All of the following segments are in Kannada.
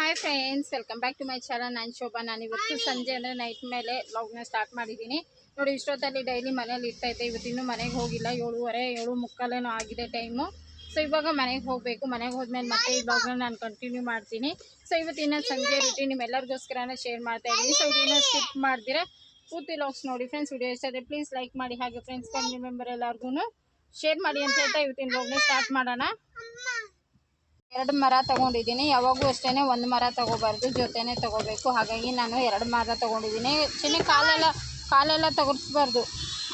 Hi friends welcome back to my channel ನಾನು ಶೋಭಾ. ನಾನು ಇವತ್ತು ಸಂಜೆ ಅಂದರೆ ನೈಟ್ ಮೇಲೆ ಲಾಗ್ನ ಸ್ಟಾರ್ಟ್ ಮಾಡಿದ್ದೀನಿ. ನೋಡಿ ಇಷ್ಟೊತ್ತಲ್ಲಿ ಡೈಲಿ ಮನೇಲಿ ಇರ್ತಾ ಇದ್ದೆ. ಇವತ್ತಿನ್ನೂ ಮನೆಗೆ ಹೋಗಿಲ್ಲ. ಏಳುವರೆ ಏಳು ಮುಕ್ಕಾಲೇನೋ ಆಗಿದೆ ಟೈಮು ಸೊ ಇವಾಗ ಮನೆಗೆ ಹೋಗಬೇಕು. ಮನೆಗೆ ಹೋದ್ಮೇಲೆ ಮತ್ತೆ ಈ ಬ್ಲಾಗ್ನ ನಾನು ಕಂಟಿನ್ಯೂ ಮಾಡ್ತೀನಿ. ಸೊ ಇವತ್ತಿನ ಸಂಜೆ ರೂಟೀನ್ ನಿಮ್ಮೆಲ್ಲರಿಗೋಸ್ಕರನೇ ಶೇರ್ ಮಾಡ್ತಾ ಇದ್ದೀನಿ. ಸೊ ಇದನ್ನ ಸ್ಕಿಪ್ ಮಾಡ್ದಿರ? ಪೂರ್ತಿ ಲಾಗ್ಸ್ ನೋಡಿ ಫ್ರೆಂಡ್ಸ್ ವಿಡಿಯೋ ಇಷ್ಟ ಆದರೆ ಪ್ಲೀಸ್ ಲೈಕ್ ಮಾಡಿ. ಹಾಗೆ ಫ್ರೆಂಡ್ಸ್ ಫ್ಯಾಮಿಲಿ ಮೆಂಬರ್ ಎಲ್ಲರಿಗೂ ಶೇರ್ ಮಾಡಿ ಅಂತ ಹೇಳ್ತಾ ಇವತ್ತಿನ ವ್ಲಾಗ್ನ ಸ್ಟಾರ್ಟ್ ಮಾಡೋಣ. ಎರಡು ಮರ ತಗೊಂಡಿದ್ದೀನಿ. ಯಾವಾಗೂ ಅಷ್ಟೇ ಒಂದು ಮರ ತಗೋಬಾರ್ದು. ಜೊತೆನೇ ತಗೋಬೇಕು. ಹಾಗಾಗಿ ನಾನು ಎರಡು ಮರ ತಗೊಂಡಿದ್ದೀನಿ. ಚೆನ್ನಾಗಿ ಕಾಲೆಲ್ಲ ಕಾಲೆಲ್ಲ ತಗರ್ಸ್ಬಾರ್ದು.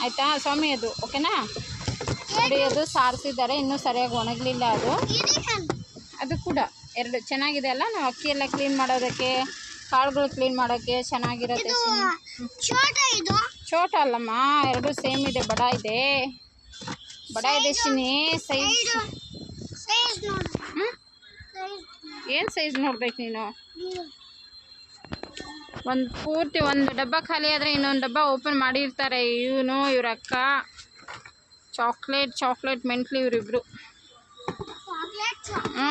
ಆಯಿತಾ? ಸ್ವಾಮಿ ಅದು ಓಕೆನಾ? ನೋಡಿ ಅದು ಸಾರಿಸಿದ್ದಾರೆ. ಇನ್ನೂ ಸರಿಯಾಗಿ ಒಣಗಲಿಲ್ಲ ಅದು. ಅದು ಕೂಡ ಎರಡು ಚೆನ್ನಾಗಿದೆ ಅಲ್ಲ? ನಾವು ಅಕ್ಕಿ ಎಲ್ಲ ಕ್ಲೀನ್ ಮಾಡೋದಕ್ಕೆ ಕಾಳುಗಳು ಕ್ಲೀನ್ ಮಾಡೋಕ್ಕೆ ಚೆನ್ನಾಗಿರುತ್ತೆ ಚೋಟ ಅಲ್ಲಮ್ಮ. ಎರಡು ಸೇಮ್ ಇದೆ. ಬಡ ಇದೆ. ಬಡ ಇದೆ ಸೈಜ್ ಏನು ಸೈಜ್ ನೋಡ್ಬೇಕು ನೀನು? ಒಂದು ಪೂರ್ತಿ ಒಂದು ಡಬ್ಬ ಖಾಲಿ ಆದರೆ ಇನ್ನೊಂದು ಡಬ್ಬ ಓಪನ್ ಮಾಡಿರ್ತಾರೆ ಇವನು, ಇವ್ರ ಅಕ್ಕ. ಚಾಕ್ಲೇಟ್ ಚಾಕ್ಲೇಟ್ ಮೆಂಟ್ಲಿ ಇವರಿಬ್ರು. ಹ್ಞೂ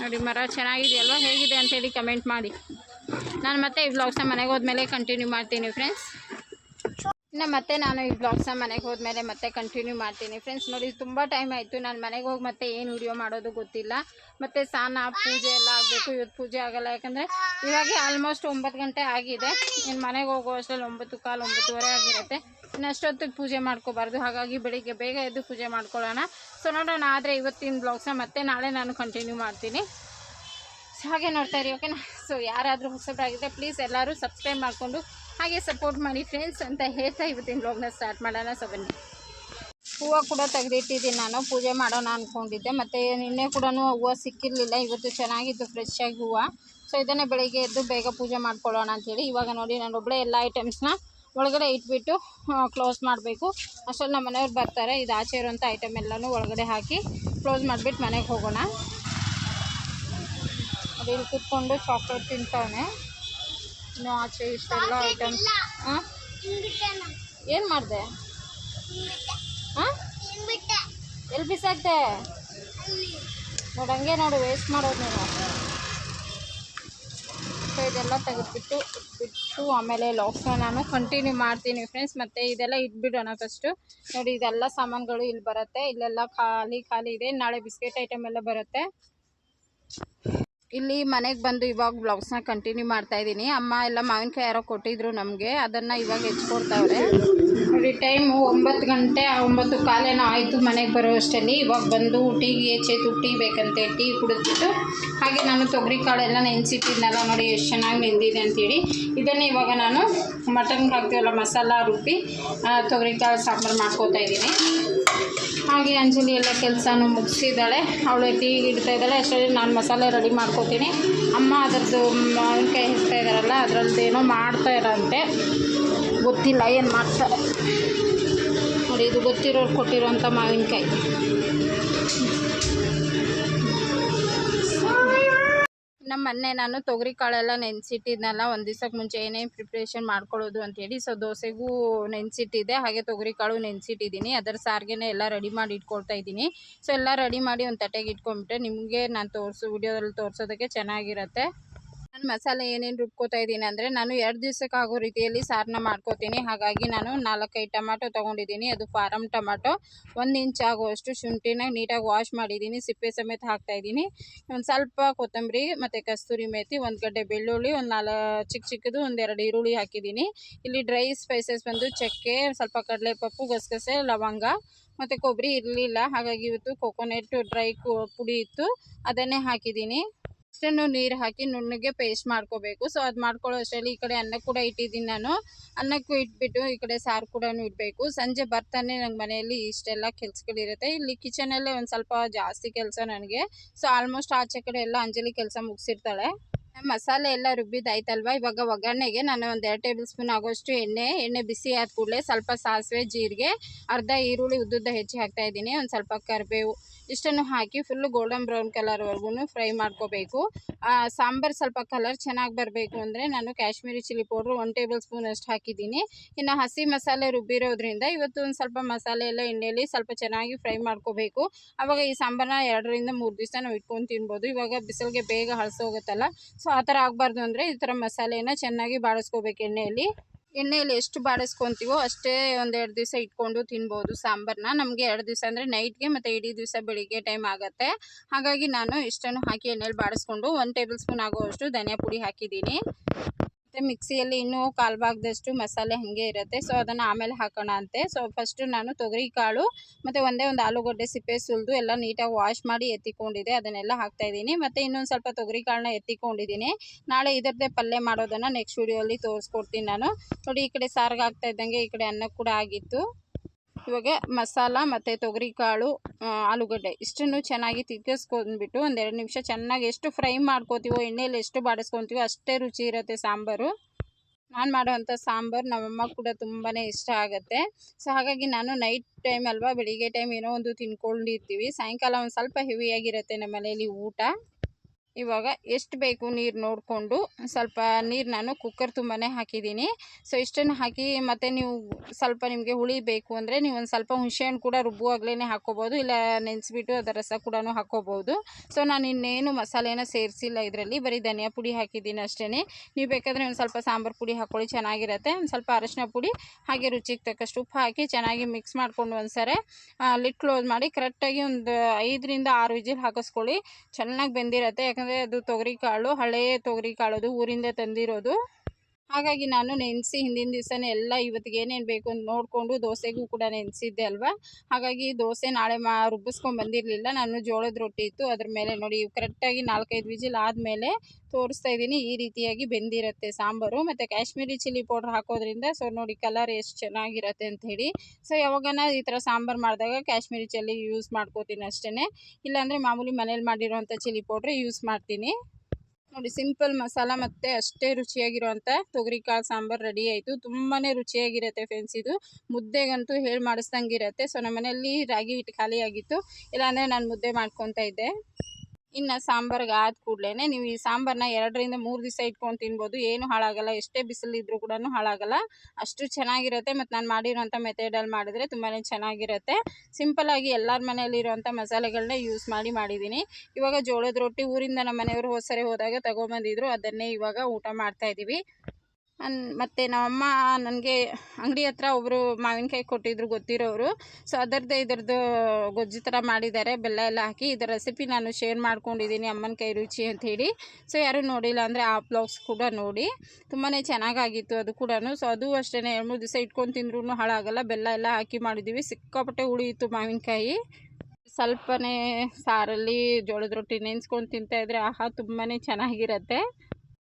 ನೋಡಿ ಮರ ಚೆನ್ನಾಗಿದೆ ಅಲ್ವಾ? ಹೇಗಿದೆ ಅಂತೇಳಿ ಕಮೆಂಟ್ ಮಾಡಿ. ನಾನು ಮತ್ತೆ ಈ ವ್ಲಾಗ್ಸ್ನ ಮನೆಗೆ ಹೋದ್ಮೇಲೆ ಕಂಟಿನ್ಯೂ ಮಾಡ್ತೀನಿ ಫ್ರೆಂಡ್ಸ್ ಇನ್ನು ಮತ್ತೆ ನಾನು ಈ ಬ್ಲಾಗ್ಸ್ನ ಮನೆಗೆ ಹೋದ್ಮೇಲೆ ಮತ್ತೆ ಕಂಟಿನ್ಯೂ ಮಾಡ್ತೀನಿ. ಫ್ರೆಂಡ್ಸ್ ನೋಡಿ ತುಂಬ ಟೈಮ್ ಆಯಿತು. ನಾನು ಮನೆಗೆ ಹೋಗಿ ಮತ್ತೆ ಏನು ವಿಡಿಯೋ ಮಾಡೋದು ಗೊತ್ತಿಲ್ಲ. ಮತ್ತೆ ಸ್ನಾನ, ಪೂಜೆ ಎಲ್ಲ ಆಗಬೇಕು. ಇವತ್ತು ಪೂಜೆ ಆಗೋಲ್ಲ. ಯಾಕಂದರೆ ಇವಾಗ ಆಲ್ಮೋಸ್ಟ್ ಒಂಬತ್ತು ಗಂಟೆ ಆಗಿದೆ. ಇನ್ನು ಮನೆಗೆ ಹೋಗೋ ಅಷ್ಟರಲ್ಲಿ ಒಂಬತ್ತು, ಕಾಲು ಒಂಬತ್ತುವರೆ ಆಗಿರುತ್ತೆ. ಇನ್ನು ಅಷ್ಟೊತ್ತಿಗೆ ಪೂಜೆ ಮಾಡ್ಕೋಬಾರ್ದು. ಹಾಗಾಗಿ ಬೆಳಿಗ್ಗೆ ಬೇಗ ಎದ್ದು ಪೂಜೆ ಮಾಡ್ಕೊಳ್ಳೋಣ. ಸೊ ನೋಡೋಣ. ಆದರೆ ಇವತ್ತಿನ ಬ್ಲಾಗ್ಸ್ನ ಮತ್ತೆ ನಾಳೆ ನಾನು ಕಂಟಿನ್ಯೂ ಮಾಡ್ತೀನಿ. ಸೊ ಹಾಗೆ ನೋಡ್ತಾ ಇರಿ ಓಕೆನಾ ಸೊ ಯಾರಾದರೂ ಹೊಸಬ್ರಾಗಿದ್ದರೆ ಪ್ಲೀಸ್ ಎಲ್ಲರೂ ಸಬ್ಸ್ಕ್ರೈಬ್ ಮಾಡಿಕೊಂಡು ಹಾಗೆ ಸಪೋರ್ಟ್ ಮಾಡಿ ಫ್ರೆಂಡ್ಸ್ ಅಂತ ಹೇಳ್ತಾ ಇವತ್ತಿನ ಬ್ಲಾಗ್ನ ಸ್ಟಾರ್ಟ್ ಮಾಡೋಣ ಸೊ ಬನ್ನಿ ಹೂವು ಕೂಡ ತೆಗೆದಿಟ್ಟಿದ್ದೀನಿ ನಾನು, ಪೂಜೆ ಮಾಡೋಣ ಅಂದ್ಕೊಂಡಿದ್ದೆ ಮತ್ತು ನಿನ್ನೆ ಕೂಡ ಹೂವು ಸಿಕ್ಕಿರಲಿಲ್ಲ, ಇವತ್ತು ಚೆನ್ನಾಗಿತ್ತು ಫ್ರೆಶ್ ಆಗಿ ಹೂವು. ಸೊ ಇದನ್ನೇ ಬೆಳಗ್ಗೆ ಎದ್ದು ಬೇಗ ಪೂಜೆ ಮಾಡ್ಕೊಳ್ಳೋಣ ಅಂಥೇಳಿ ಇವಾಗ ನೋಡಿ ನಾನು ಒಬ್ಬಳೇ ಎಲ್ಲ ಐಟಮ್ಸ್ನ ಒಳಗಡೆ ಇಟ್ಬಿಟ್ಟು ಕ್ಲೋಸ್ ಮಾಡಬೇಕು. ಅಷ್ಟರಲ್ಲಿ ನಮ್ಮ ಮನೆಯವ್ರು ಬರ್ತಾರೆ, ಇದು ಆಚೆ ಇರುವಂಥ ಐಟಮ್ ಎಲ್ಲನೂ ಒಳಗಡೆ ಹಾಕಿ ಕ್ಲೋಸ್ ಮಾಡಿಬಿಟ್ಟು ಮನೆಗೆ ಹೋಗೋಣ. ಅದು ಇಲ್ಲಿ ಕುತ್ಕೊಂಡು ಚಾಕ್ಲೇಟ್ ತಿಂತಾವನೆ ಇನ್ನು ಆಚೆ ಇಷ್ಟೆಲ್ಲ ಐಟಮ್ಸ್ ಹಾಂ ಏನು ಮಾಡಿದೆ? ಹಾಂ ಎಲ್ಲಿ ಬಿಸಾಕ್ದೆ? ನೋಡಂಗೆ ನೋಡಿ ಹಂಗೆ ನೋಡು ವೇಸ್ಟ್ ಮಾಡೋದು ನೀನು. ಸೊ ಇದೆಲ್ಲ ತೆಗೆದ್ಬಿಟ್ಟು ಬಿಟ್ಟು ಆಮೇಲೆ ಲಾಕ್ಡೌನ್ ನಾನು ಕಂಟಿನ್ಯೂ ಮಾಡ್ತೀನಿ ಫ್ರೆಂಡ್ಸ್ ಮತ್ತು ಇದೆಲ್ಲ ಇಟ್ಬಿಡೋಣ ಫಸ್ಟು ನೋಡಿ ಇದೆಲ್ಲ ಸಾಮಾನುಗಳು ಇಲ್ಲಿ ಬರುತ್ತೆ. ಇಲ್ಲೆಲ್ಲ ಖಾಲಿ ಖಾಲಿ ಇದೆ. ನಾಳೆ ಬಿಸ್ಕೆಟ್ ಐಟಮ್ ಎಲ್ಲ ಬರುತ್ತೆ. ಇಲ್ಲಿ ಮನೆಗೆ ಬಂದು ಇವಾಗ ಬ್ಲೌಸ್ನ ಕಂಟಿನ್ಯೂ ಮಾಡ್ತಾ ಇದ್ದೀನಿ ಅಮ್ಮ ಎಲ್ಲ ಮಾವಿನಕಾಯಿ ಯಾರೋ ಕೊಟ್ಟಿದ್ರು ನಮಗೆ. ಅದನ್ನು ಇವಾಗ ಹೆಚ್ಕೊಡ್ತಾವ್ರೆ. ನೋಡಿ ಟೈಮು ಒಂಬತ್ತು ಗಂಟೆ ಒಂಬತ್ತು ಕಾಲೇನೋ ಆಯಿತು ಮನೆಗೆ ಬರೋ ಅಷ್ಟರಲ್ಲಿ ಇವಾಗ ಬಂದು ಟೀಗೆ ಚೇತು ಟೀ ಬೇಕಂತೆ. ಟೀ ಕುಡಿದ್ಬಿಟ್ಟು, ಹಾಗೆ ನಾನು ತೊಗರಿ ಕಾಳೆಲ್ಲ ನೆನೆಸಿಟ್ಟಿದ್ನಲ್ಲ ನೋಡಿ, ಎಷ್ಟು ಚೆನ್ನಾಗಿ ನೆಂದಿದೆ ಅಂತೇಳಿ. ಇದನ್ನೇ ಇವಾಗ ನಾನು ಮಟನ್ಗೆ ಹಾಕ್ತೀವಲ್ಲ ಮಸಾಲ ರುಬ್ಬಿ ತೊಗರಿ ಕಾಳು ಸಾಂಬಾರು ಮಾಡ್ಕೋತಾ ಇದ್ದೀನಿ. ಹಾಗೆ ಅಂಜಲಿ ಎಲ್ಲ ಕೆಲಸನೂ ಮುಗಿಸಿದ್ದಾಳೆ. ಅವಳು ಟೀ ಇಡ್ತಾ ಇದ್ದಾಳೆ. ಅಷ್ಟರಲ್ಲಿ ನಾನು ಮಸಾಲೆ ರೆಡಿ ಮಾಡ್ಕೋತೀನಿ. ಅಮ್ಮ ಅದರದ್ದು ಮಾವಿನಕಾಯಿ ಹೇಳ್ತಾ ಇದ್ದಾರಲ್ಲ ಅದರದ್ದು ಏನೋ ಮಾಡ್ತಾ ಇರೋಂತೆ ಗೊತ್ತಿಲ್ಲ, ಏನು ಮಾಡ್ತಾರೆ? ನೋಡಿ, ಇದು ಗೊತ್ತಿರೋರು ಕೊಟ್ಟಿರೋಂಥ ಮಾವಿನಕಾಯಿ. ನಮ್ಮ ಮೊನ್ನೆ ನಾನು ತೊಗರಿ ಕಾಳೆಲ್ಲ ನೆನೆಸಿಟ್ಟಿದ್ನಲ್ಲ, ಒಂದು ದಿವ್ಸಕ್ಕೆ ಮುಂಚೆ ಏನೇನು ಪ್ರಿಪ್ರೇಷನ್ ಮಾಡ್ಕೊಳ್ಳೋದು ಅಂತೇಳಿ ಸೊ ದೋಸೆಗೂ ನೆನೆಸಿಟ್ಟಿದ್ದೆ, ಹಾಗೆ ತೊಗರಿ ಕಾಳು ನೆನೆಸಿಟ್ಟಿದ್ದೀನಿ, ಅದರ ಸಾರಿಗೆನೇ ಎಲ್ಲ ರೆಡಿ ಮಾಡಿ ಇಟ್ಕೊಳ್ತಾ ಇದ್ದೀನಿ. ಸೊ ಎಲ್ಲ ರೆಡಿ ಮಾಡಿ ಒಂದು ತಟ್ಟೆಗೆ ಇಟ್ಕೊಂಡ್ಬಿಟ್ರೆ ನಿಮಗೆ ನಾನು ತೋರಿಸು, ವಿಡಿಯೋದಲ್ಲಿ ತೋರಿಸೋದಕ್ಕೆ ಚೆನ್ನಾಗಿರುತ್ತೆ. ನಾನು ಮಸಾಲೆ ಏನೇನು ರುಬ್ಕೋತಾ ಇದ್ದೀನಿ ಅಂದರೆ ನಾನು ಎರಡು ಆಗೋ ರೀತಿಯಲ್ಲಿ ಸಾರನ್ನ ಮಾಡ್ಕೋತೀನಿ. ಹಾಗಾಗಿ ನಾನು ನಾಲ್ಕೈದು ಟೊಮಾಟೊ ತೊಗೊಂಡಿದ್ದೀನಿ. ಅದು ಫಾರಮ್ ಟೊಮಾಟೊ. ಒಂದು ಇಂಚ್ ಆಗುವಷ್ಟು ಶುಂಠಿನ ನೀಟಾಗಿ ವಾಶ್ ಮಾಡಿದ್ದೀನಿ. ಸಿಪ್ಪೆ ಸಮೇತ ಹಾಕ್ತಾಯಿದ್ದೀನಿ ಒಂದು ಸ್ವಲ್ಪ ಕೊತ್ತಂಬರಿ ಮತ್ತು ಕಸ್ತೂರಿ ಮೇಥಿ ಒಂದು ಗಡ್ಡೆ ಬೆಳ್ಳುಳ್ಳಿ, ಒಂದು ನಾಲ್ಕು ಚಿಕ್ಕ ಚಿಕ್ಕದು ಒಂದೆರಡು ಈರುಳ್ಳಿ ಹಾಕಿದ್ದೀನಿ. ಇಲ್ಲಿ ಡ್ರೈ ಸ್ಪೈಸಸ್ ಬಂದು ಚಕ್ಕೆ, ಸ್ವಲ್ಪ ಕಡಲೆಪಪ್ಪು, ಗಸಗಸೆ, ಲವಂಗ ಮತ್ತು ಕೊಬ್ಬರಿ ಇರಲಿಲ್ಲ. ಹಾಗಾಗಿ ಇವತ್ತು ಕೊಕೊನೆಟ್ ಡ್ರೈ ಪುಡಿ ಇತ್ತು. ಅದನ್ನೇ ಹಾಕಿದ್ದೀನಿ. ಅಷ್ಟನ್ನು ನೀರು ಹಾಕಿ ನುಣ್ಣಗೆ ಪೇಸ್ಟ್ ಮಾಡ್ಕೋಬೇಕು. ಸೊ ಅದು ಮಾಡ್ಕೊಳ್ಳೋ ಅಷ್ಟರಲ್ಲಿ ಈ ಕಡೆ ಅನ್ನ ಕೂಡ ಇಟ್ಟಿದ್ದೀನಿ ನಾನು. ಅನ್ನಕ್ಕೂ ಇಟ್ಬಿಟ್ಟು ಈ ಕಡೆ ಸಾರು ಕೂಡ ಇಡಬೇಕು. ಸಂಜೆ ಬರ್ತಾನೆ ನಂಗೆ ಮನೆಯಲ್ಲಿ ಇಷ್ಟೆಲ್ಲ ಕೆಲಸಗಳಿರುತ್ತೆ. ಇಲ್ಲಿ ಕಿಚನಲ್ಲೇ ಒಂದು ಸ್ವಲ್ಪ ಜಾಸ್ತಿ ಕೆಲಸ ನನಗೆ. ಸೊ ಆಲ್ಮೋಸ್ಟ್ ಆಚೆ ಕಡೆ ಎಲ್ಲ ಅಂಜಲಿ ಕೆಲಸ ಮುಗಿಸಿರ್ತಾಳೆ. ಮಸಾಲೆ ಎಲ್ಲ ರುಬ್ಬಿದ್ದಾಯ್ತಲ್ವ? ಇವಾಗ ಒಗ್ಗರಣೆಗೆ ನಾನು ಒಂದು ಎರಡು ಟೇಬಲ್ ಸ್ಪೂನ್ ಆಗೋಷ್ಟು ಎಣ್ಣೆ ಎಣ್ಣೆ ಬಿಸಿ ಆದ ಕೂಡಲೇ ಸ್ವಲ್ಪ ಸಾಸಿವೆ, ಜೀರಿಗೆ, ಅರ್ಧ ಈರುಳ್ಳಿ ಉದ್ದುದ್ದ ಹೆಚ್ಚಿ ಹಾಕ್ತಾ ಇದ್ದೀನಿ. ಒಂದು ಸ್ವಲ್ಪ ಕರಿಬೇವು ಇಷ್ಟನ್ನು ಹಾಕಿ ಫುಲ್ಲು ಗೋಲ್ಡನ್ ಬ್ರೌನ್ ಕಲರ್ವರೆಗೂ ಫ್ರೈ ಮಾಡ್ಕೋಬೇಕು. ಸಾಂಬಾರು ಸ್ವಲ್ಪ ಕಲರ್ ಚೆನ್ನಾಗಿ ಬರಬೇಕು ಅಂದರೆ ನಾನು Kashmiri chilli powder one tablespoon ಅಷ್ಟು ಹಾಕಿದ್ದೀನಿ. ಇನ್ನು ಹಸಿ ಮಸಾಲೆ ರುಬ್ಬಿರೋದ್ರಿಂದ ಇವತ್ತು ಒಂದು ಸ್ವಲ್ಪ ಮಸಾಲೆ ಎಲ್ಲ ಎಣ್ಣೆಯಲ್ಲಿ ಸ್ವಲ್ಪ ಚೆನ್ನಾಗಿ ಫ್ರೈ ಮಾಡ್ಕೋಬೇಕು. ಆವಾಗ ಈ ಸಾಂಬಾರನ್ನ ಎರಡರಿಂದ ಮೂರು ದಿವಸ ನಾವು ಇಟ್ಕೊಂಡು ತಿನ್ಬೋದು. ಇವಾಗ ಬಿಸಿಲಿಗೆ ಬೇಗ ಹಳಸೋಗುತ್ತಲ್ಲ ಸೊ ಆ ಥರ ಆಗಬಾರ್ದು ಅಂದರೆ ಈ ಥರ ಮಸಾಲೆನ ಚೆನ್ನಾಗಿ ಬಾಡಿಸ್ಕೋಬೇಕು ಎಣ್ಣೆಯಲ್ಲಿ. ಎಣ್ಣೆಯಲ್ಲಿ ಎಷ್ಟು ಬಾಡಿಸ್ಕೊತೀವೋ ಅಷ್ಟೇ ಒಂದೆರಡು ದಿವಸ ಇಟ್ಕೊಂಡು ತಿನ್ಬೋದು ಸಾಂಬಾರನ್ನ ನಮಗೆ ಎರಡು ದಿವಸ ಅಂದರೆ ನೈಟ್ಗೆ ಮತ್ತು ಇಡೀ ದಿವಸ ಬೆಳಿಗ್ಗೆ ಟೈಮ್ ಆಗುತ್ತೆ. ಹಾಗಾಗಿ ನಾನು ಇಷ್ಟನ್ನು ಹಾಕಿ ಎಣ್ಣೆಯಲ್ಲಿ ಬಾಡಿಸ್ಕೊಂಡು ಒಂದು ಟೇಬಲ್ ಸ್ಪೂನ್ ಆಗುವಷ್ಟು ಧನಿಯಾ ಪುಡಿ ಹಾಕಿದ್ದೀನಿ. ಮತ್ತು ಮಿಕ್ಸಿಯಲ್ಲಿ ಇನ್ನೂ ಕಾಲು ಭಾಗದಷ್ಟು ಮಸಾಲೆ ಹಾಗೆ ಇರುತ್ತೆ. ಸೊ ಅದನ್ನು ಆಮೇಲೆ ಹಾಕೋಣ ಅಂತೆ. ಸೊ ಫಸ್ಟು ನಾನು ತೊಗರಿ ಕಾಳು, ಮತ್ತು ಒಂದೇ ಒಂದು ಆಲೂಗಡ್ಡೆ ಸಿಪ್ಪೆ, ಸುಲಿದು ಎಲ್ಲ ನೀಟಾಗಿ ವಾಶ್ ಮಾಡಿ ಎತ್ತಿಕೊಂಡಿದೆ ಅದನ್ನೆಲ್ಲ ಹಾಕ್ತಾ ಇದ್ದೀನಿ. ಮತ್ತು ಇನ್ನೊಂದು ಸ್ವಲ್ಪ ತೊಗರಿ ಕಾಳನ್ನ ಎತ್ತಿಕೊಂಡಿದ್ದೀನಿ. ನಾಳೆ ಇದರದ್ದೇ ಪಲ್ಯ ಮಾಡೋದನ್ನು ನೆಕ್ಸ್ಟ್ ವೀಡಿಯೋಲಿ ತೋರಿಸ್ಕೊಡ್ತೀನಿ ನಾನು. ನೋಡಿ, ಈ ಕಡೆ ಸಾರಿಗೆ ಆಗ್ತಾ ಇದ್ದಂಗೆ ಈ ಕಡೆ ಅನ್ನ ಕೂಡ ಆಗಿತ್ತು. ಇವಾಗ ಮಸಾಲ ಮತ್ತು ತೊಗರಿ ಕಾಳು ಆಲೂಗಡ್ಡೆ ಇಷ್ಟನ್ನು ಚೆನ್ನಾಗಿ ತಿಕ್ಕಿಸ್ಕೊಂಡ್ಬಿಟ್ಟು ಒಂದೆರಡು ನಿಮಿಷ ಚೆನ್ನಾಗಿ ಎಷ್ಟು ಫ್ರೈ ಮಾಡ್ಕೋತೀವೋ ಎಣ್ಣೆಯಲ್ಲಿ ಎಷ್ಟು ಬಾಡಿಸ್ಕೊತೀವೋ ಅಷ್ಟೇ ರುಚಿ ಇರುತ್ತೆ ಸಾಂಬಾರು. ನಾನು ಮಾಡೋವಂಥ ಸಾಂಬಾರು ನಮ್ಮಮ್ಮ ಕೂಡ ತುಂಬಾ ಇಷ್ಟ ಆಗುತ್ತೆ. ಸೊ ಹಾಗಾಗಿ ನಾನು ನೈಟ್ ಟೈಮ್ ಅಲ್ವಾ, ಬೆಳಿಗ್ಗೆ ಟೈಮ್ ಏನೋ ಒಂದು ತಿನ್ಕೊಂಡಿರ್ತೀವಿ. ಸಾಯಂಕಾಲ ಒಂದು ಸ್ವಲ್ಪ ಹೆವಿಯಾಗಿರುತ್ತೆ ನಮ್ಮ ಮನೇಲಿ ಊಟ. ಇವಾಗ ಎಷ್ಟು ಬೇಕು ನೀರು ನೋಡಿಕೊಂಡು ಸ್ವಲ್ಪ ನೀರು ನಾನು ಕುಕ್ಕರ್ ತುಂಬಾ ಹಾಕಿದ್ದೀನಿ. ಸೊ ಇಷ್ಟನ್ನು ಹಾಕಿ ಮತ್ತು ನೀವು ಸ್ವಲ್ಪ ನಿಮಗೆ ಹುಳಿ ಬೇಕು ಅಂದರೆ ನೀವು ಒಂದು ಸ್ವಲ್ಪ ಹುಣಸೆಹಣ್ಣು ಕೂಡ ರುಬ್ಬುವಾಗಲೇ ಹಾಕ್ಕೋಬೋದು ಇಲ್ಲ ನೆನೆಸ್ಬಿಟ್ಟು ಅದರ ರಸ ಕೂಡ ಹಾಕ್ಕೋಬೋದು ಸೊ ನಾನು ಇನ್ನೇನು ಮಸಾಲೆನ ಸೇರಿಸಿಲ್ಲ ಇದರಲ್ಲಿ, ಬರೀ ಧನಿಯಾ ಪುಡಿ ಹಾಕಿದ್ದೀನಿ ಅಷ್ಟೇ ನೀವು ಬೇಕಾದರೆ ಒಂದು ಸ್ವಲ್ಪ ಸಾಂಬಾರು ಪುಡಿ ಹಾಕ್ಕೊಳ್ಳಿ ಚೆನ್ನಾಗಿರುತ್ತೆ. ಒಂದು ಸ್ವಲ್ಪ ಅರಶಿನ ಪುಡಿ, ಹಾಗೆ ರುಚಿಗೆ ತಕ್ಕಷ್ಟು ಉಪ್ಪು ಹಾಕಿ ಚೆನ್ನಾಗಿ ಮಿಕ್ಸ್ ಮಾಡ್ಕೊಂಡು ಒಂದ್ಸರಿ ಲಿಟ್ ಕ್ಲೋಸ್ ಮಾಡಿ ಕರೆಕ್ಟಾಗಿ ಒಂದು ಐದರಿಂದ ಆರು ವಿಜಿಲ್ ಹಾಕಿಸ್ಕೊಳ್ಳಿ. ಚೆನ್ನಾಗಿ ಬೆಂದಿರುತ್ತೆ, ಯಾಕಂದರೆ ಅದು ತೊಗರಿ ಕಾಳು ಹಳೆಯ ತೊಗರಿ ಕಾಳದು ಊರಿಂದ ತಂದಿರೋದು. ಹಾಗಾಗಿ ನಾನು ನೆನೆಸಿ ಹಿಂದಿನ ದಿವಸನೇ ಎಲ್ಲ ಇವತ್ತಿಗೆ ಏನೇನು ಬೇಕು ಅಂತ ನೋಡಿಕೊಂಡು ದೋಸೆಗೂ ಕೂಡ ನೆನೆಸಿದ್ದೆ ಅಲ್ವಾ? ಹಾಗಾಗಿ ದೋಸೆ ನಾಳೆ ಮಾ ರುಬ್ಬಿಸ್ಕೊಂಡು ಬಂದಿರಲಿಲ್ಲ. ನಾನು ಜೋಳದ ರೊಟ್ಟಿ ಇತ್ತು. ಅದ್ರ ಮೇಲೆ ನೋಡಿ ಕರೆಕ್ಟಾಗಿ ನಾಲ್ಕೈದು ವಿಜಿಲ್ ಆದಮೇಲೆ ತೋರಿಸ್ತಾ ಇದ್ದೀನಿ. ಈ ರೀತಿಯಾಗಿ ಬೆಂದಿರುತ್ತೆ ಸಾಂಬಾರು. ಮತ್ತು ಕಾಶ್ಮೀರಿ ಚಿಲ್ಲಿ ಪೌಡ್ರ್ ಹಾಕೋದ್ರಿಂದ ಸೊ ನೋಡಿ ಕಲರ್ ಎಷ್ಟು ಚೆನ್ನಾಗಿರುತ್ತೆ ಅಂತ ಹೇಳಿ. ಸೊ ಯಾವಾಗನ ಈ ಥರ ಸಾಂಬಾರು ಮಾಡಿದಾಗ ಕಾಶ್ಮೀರಿ ಚಿಲ್ಲಿ ಯೂಸ್ ಮಾಡ್ಕೋತೀನಿ ಅಷ್ಟೇ ಇಲ್ಲಾಂದರೆ ಮಾಮೂಲಿ ಮನೇಲಿ ಮಾಡಿರೋವಂಥ ಚಿಲ್ಲಿ ಪೌಡ್ರ್ ಯೂಸ್ ಮಾಡ್ತೀನಿ. ನೋಡಿ, ಸಿಂಪಲ್ ಮಸಾಲ ಮತ್ತೆ ಅಷ್ಟೇ ರುಚಿಯಾಗಿರುವಂಥ ತೊಗರಿ ಕಾಳು ಸಾಂಬಾರು ರೆಡಿ ಆಯಿತು. ತುಂಬಾ ರುಚಿಯಾಗಿರುತ್ತೆ ಫ್ರೆಂಡ್ಸ್ ಇದು. ಮುದ್ದೆಗಂತೂ ಹೇಳಿ ಮಾಡಿಸ್ದಂಗೆ ಇರುತ್ತೆ ಸೊ ನಮ್ಮ ಮನೆಯಲ್ಲಿ ರಾಗಿ ಹಿಟ್ಟು ಖಾಲಿ ಆಗಿತ್ತು ಇಲ್ಲಾಂದರೆ ನಾನು ಮುದ್ದೆ ಮಾಡ್ಕೊತಾ ಇದ್ದೆ. ಇನ್ನು ಸಾಂಬಾರ್ಗೆ ಆದ ಕೂಡಲೇ ನೀವು ಈ ಸಾಂಬಾರನ್ನ ಎರಡರಿಂದ ಮೂರು ದಿವಸ ಇಟ್ಕೊಂಡು ತಿನ್ಬೋದು. ಏನು ಹಾಳಾಗಲ್ಲ. ಎಷ್ಟೇ ಬಿಸಿಲಿದ್ರೂ ಕೂಡ ಹಾಳಾಗಲ್ಲ. ಅಷ್ಟು ಚೆನ್ನಾಗಿರುತ್ತೆ ಮತ್ತು ನಾನು ಮಾಡಿರೋಂಥ ಮೆಥಡಲ್ಲಿ ಮಾಡಿದರೆ ತುಂಬಾ ಚೆನ್ನಾಗಿರುತ್ತೆ. ಸಿಂಪಲ್ಲಾಗಿ ಎಲ್ಲರ ಮನೆಯಲ್ಲಿರುವಂಥ ಮಸಾಲೆಗಳನ್ನ ಯೂಸ್ ಮಾಡಿ ಮಾಡಿದ್ದೀನಿ ಇವಾಗ ಜೋಳದ ರೊಟ್ಟಿ ಊರಿಂದ ನಮ್ಮ ಮನೆಯವರು ಹೋದ್ಸರಿ ಹೋದಾಗ ತಗೊಂಬಂದಿದ್ರು. ಅದನ್ನೇ ಇವಾಗ ಊಟ ಮಾಡ್ತಾ ಅನ್ ಮತ್ತು ನಮ್ಮಮ್ಮ ನನಗೆ ಅಂಗಡಿ ಹತ್ರ ಒಬ್ಬರು ಮಾವಿನಕಾಯಿ ಕೊಟ್ಟಿದ್ರು ಗೊತ್ತಿರೋರು ಸೊ ಅದರದ್ದೇ ಇದರದ್ದು ಗೊಜ್ಜು ಥರ ಮಾಡಿದ್ದಾರೆ. ಬೆಲ್ಲ ಎಲ್ಲ ಹಾಕಿ ಇದರ ರೆಸಿಪಿ ನಾನು ಶೇರ್ ಮಾಡ್ಕೊಂಡಿದ್ದೀನಿ ಅಮ್ಮನ ಕೈ ರುಚಿ ಅಂಥೇಳಿ ಸೊ ಯಾರೂ ನೋಡಿಲ್ಲ ಅಂದರೆ ಆ ಬ್ಲಾಗ್ಸ್ ಕೂಡ ನೋಡಿ. ತುಂಬಾ ಚೆನ್ನಾಗಾಗಿತ್ತು ಅದು ಕೂಡ ಸೊ ಅದು ಅಷ್ಟೇ ಎರಡು ಮೂರು ದಿವಸ ಇಟ್ಕೊಂಡು ತಿಂದ್ರೂ ಹಾಳಾಗಲ್ಲ. ಬೆಲ್ಲ ಎಲ್ಲ ಹಾಕಿ ಮಾಡಿದ್ದೀವಿ ಸಿಕ್ಕಾಪಟ್ಟೆ ಉಳಿಯಿತು ಮಾವಿನಕಾಯಿ. ಸ್ವಲ್ಪನೇ ಸಾರಲ್ಲಿ ಜೋಳದ ರೊಟ್ಟಿ ನೆನೆಸ್ಕೊಂಡು ತಿಂತಾಯಿದ್ರೆ ಆಹಾ ತುಂಬಾ ಚೆನ್ನಾಗಿರುತ್ತೆ.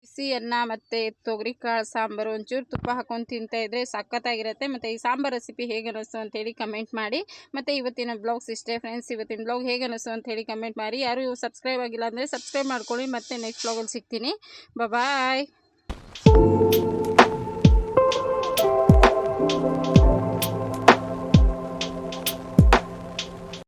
ಬಿಸಿ ಅನ್ನ ಮತ್ತು ತೊಗರಿ ಕಾಳು ಸಾಂಬಾರು ಒಂಚೂರು ತುಪ್ಪ ತಿಂತಾ ಇದ್ರೆ ಸಖತ್ತಾಗಿರುತ್ತೆ. ಮತ್ತು ಈ ಸಾಂಬಾರು ರೆಸಿಪಿ ಹೇಗೆ ಅನ್ನಿಸ್ತು ಅಂತೇಳಿ ಕಮೆಂಟ್ ಮಾಡಿ. ಮತ್ತು ಇವತ್ತಿನ ಬ್ಲಾಗ್ಸ್ ಇಷ್ಟೇ ಫ್ರೆಂಡ್ಸ್ ಇವತ್ತಿನ ಬ್ಲಾಗ್ ಹೇಗೆ ಅನ್ನಿಸ್ತು ಅಂತೇಳಿ ಕಮೆಂಟ್ ಮಾಡಿ. ಯಾರು ಸಬ್ಸ್ಕ್ರೈಬ್ ಆಗಿಲ್ಲ ಅಂದರೆ ಸಬ್ಸ್ಕ್ರೈಬ್ ಮಾಡ್ಕೊಳ್ಳಿ. ಮತ್ತೆ ನೆಕ್ಸ್ಟ್ ಬ್ಲಾಗಲ್ಲಿ ಸಿಗ್ತೀನಿ. ಬಾಯ್